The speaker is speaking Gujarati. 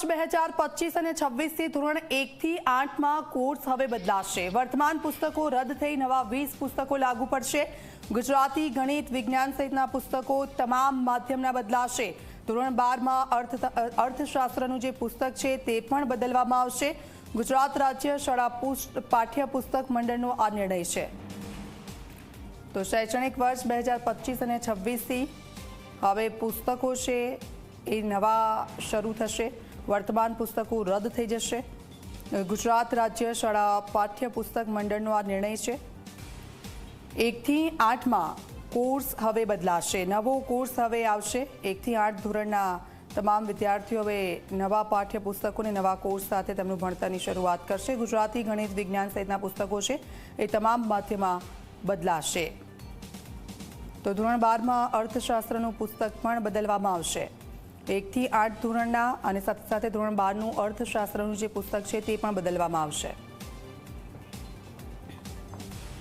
વર્ષ બે હજાર પચીસ અને છવ્વીસથી ધોરણ એકથી આઠમાં કોર્સ હવે બદલાશે. વર્તમાન પુસ્તકો રદ થઈ નવા વીસ પુસ્તકો લાગુ પડશે. ગુજરાતી, ગણિત, વિજ્ઞાન સહિતના પુસ્તકો તમામ માધ્યમના બદલાશે. ધોરણ બારમાં અર્થ, અર્થશાસ્ત્રનું જે પુસ્તક છે તે પણ બદલવામાં આવશે. ગુજરાત રાજ્ય શાળા પુસ્ત, પાઠ્યપુસ્તક મંડળનો આ નિર્ણય છે. તો શૈક્ષણિક વર્ષ બે હજાર પચીસ અને છવ્વીસથી હવે પુસ્તકો છે એ નવા શરૂ થશે. વર્તમાન પુસ્તકો રદ થઈ જશે. ગુજરાત રાજ્ય શાળા પાઠ્યપુસ્તક મંડળનો આ નિર્ણય છે. એકથી આઠમાં કોર્સ હવે બદલાશે. નવો કોર્સ હવે આવશે. એકથી આઠ ધોરણના તમામ વિદ્યાર્થીઓ હવે નવા પાઠ્યપુસ્તકોને નવા કોર્સ સાથે તેમનું ભણતરની શરૂઆત કરશે. ગુજરાતી, ગણિત, વિજ્ઞાન સહિતના પુસ્તકો છે એ તમામ માધ્યમાં બદલાશે. તો ધોરણ બારમાં અર્થશાસ્ત્રનું પુસ્તક પણ બદલવામાં આવશે. એકથી આઠ ધોરણના અને સાથે સાથે ધોરણ બારનું અર્થશાસ્ત્રનું જે પુસ્તક છે તે પણ બદલવામાં આવશે.